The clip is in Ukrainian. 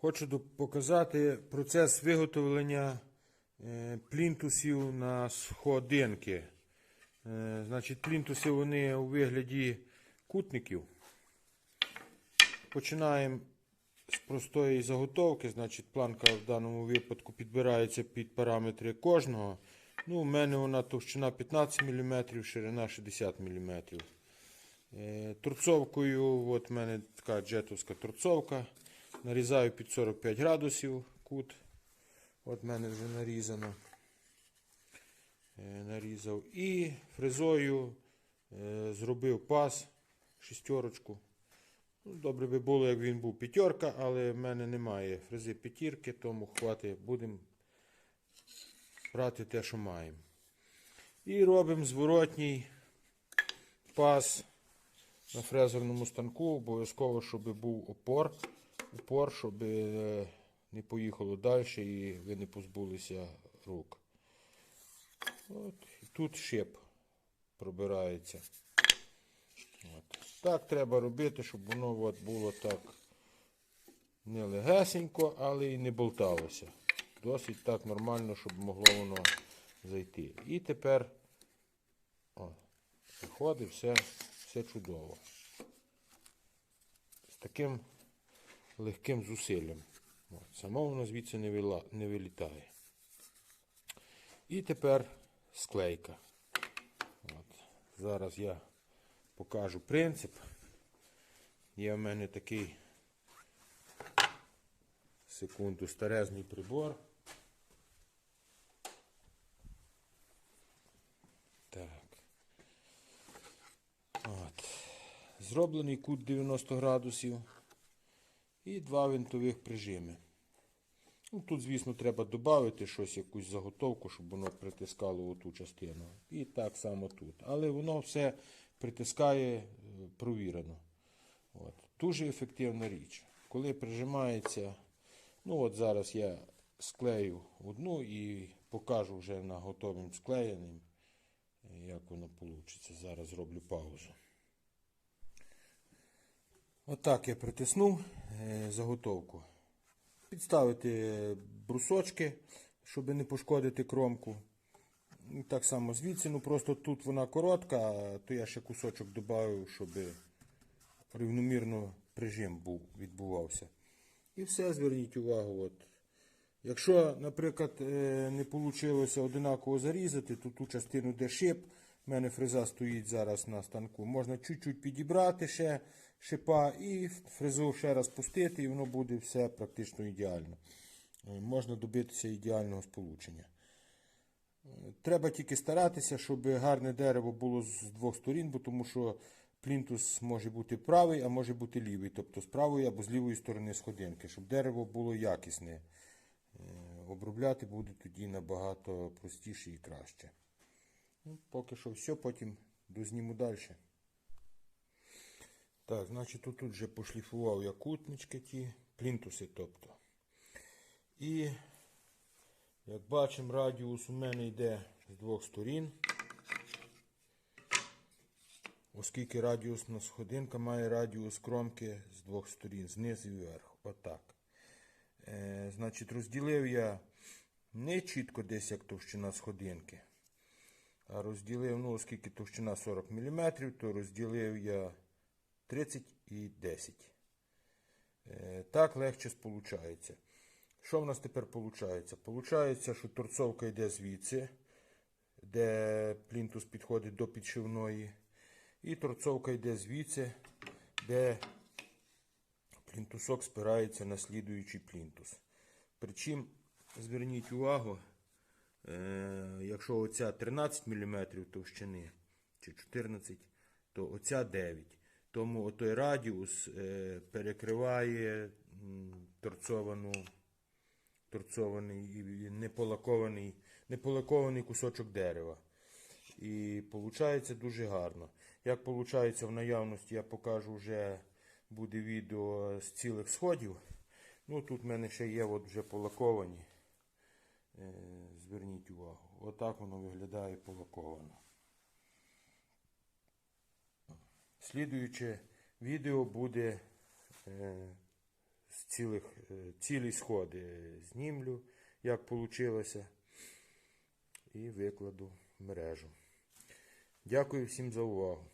Хочу показати процес виготовлення е, плінтусів на сходинки. Е, Значить, плінтуси вони у вигляді кутників. Починаємо з простої заготовки. Значить, планка в даному випадку підбирається під параметри кожного. Ну, у мене вона товщина 15 мм, ширина 60 мм. Торцовкою, от в мене така джетовська торцовка. Нарізаю під 45 градусів кут. От в мене вже нарізано. Е, Нарізав. І фрезою е, зробив паз, шістерочку. Ну, добре би було, як він був п'ятерка, але в мене немає фрези п'ятірки, тому хватить, будемо брати те, що маємо. І робимо зворотній паз на фрезерному станку. Обов'язково, щоб був опор, опор, щоб е, не поїхало далі і ви не позбулися рук. От. І тут шип пробирається. От. Так треба робити, щоб воно от було так не легесенько, але і не болталося. Досить так нормально, щоб могло воно зайти. І тепер о, виходить все, все чудово. З таким легким зусиллям. От. Само воно звідси не, вила, не вилітає. І тепер склейка. От. Зараз я покажу принцип. Є в мене такий секунду старезний прибор. Так. От. Зроблений кут 90 градусів і два винтових прижими. Ну, тут, звісно, треба додати щось, якусь заготовку, щоб воно притискало оту частину. І так само тут. Але воно все притискає е, провірено. От. Дуже ефективна річ. Коли прижимається, ну от зараз я склею одну і покажу вже на готовим склеєним, як воно вийде. Зараз зроблю паузу. Отак я притиснув заготовку. Підставити брусочки, щоб не пошкодити кромку. Так само звідси, ну просто тут вона коротка, то я ще кусочок додав, щоб рівномірно прижим був, відбувався. І все, зверніть увагу. От. Якщо, наприклад, е, не вийшло одинаково зарізати, то ту частину, де шип, в мене фреза стоїть зараз на станку, можна чуть-чуть підібрати ще шипа і фрезу ще раз пустити, і воно буде все практично ідеально. Е, Можна добитися ідеального сполучення. Е, Треба тільки старатися, щоб гарне дерево було з двох сторін, бо тому що плінтус може бути правий, а може бути лівий, тобто з правої або з лівої сторони сходинки, щоб дерево було якісне. Е, Обробляти буде тоді набагато простіше і краще. Ну, поки що все, потім дозніму далі. Так, значить тут, тут вже пошліфував я кутнички ті, плінтуси, тобто. І, як бачимо, радіус у мене йде з двох сторін. Оскільки радіусна сходинка має радіус кромки з двох сторін, знизу і вверх. Отак. Е, значить, розділив я не чітко десь як товщина сходинки. Розділив, ну, оскільки товщина 40 мм, то розділив я 30 і 10. Е, Так легше сполучається. Що в нас тепер виходить? Получається, що торцовка йде звідси, де плінтус підходить до підшивної. І торцовка йде звідси, де плінтусок спирається на слідуючий плінтус. Причому, зверніть увагу, якщо оця 13 мм товщини чи 14, то оця 9. Тому отой радіус е, перекриває торцовану, торцований неполакований, неполакований кусочок дерева. І виходить дуже гарно. Як виходить в наявності, я покажу вже буде відео з цілих сходів. Ну тут в мене ще є от вже полаковані. Е, Зверніть увагу. Отак воно виглядає полаковано. Слідуюче відео буде е, з цілих, е, цілі сходи знімлю, як вийшло, і викладу мережу. Дякую всім за увагу.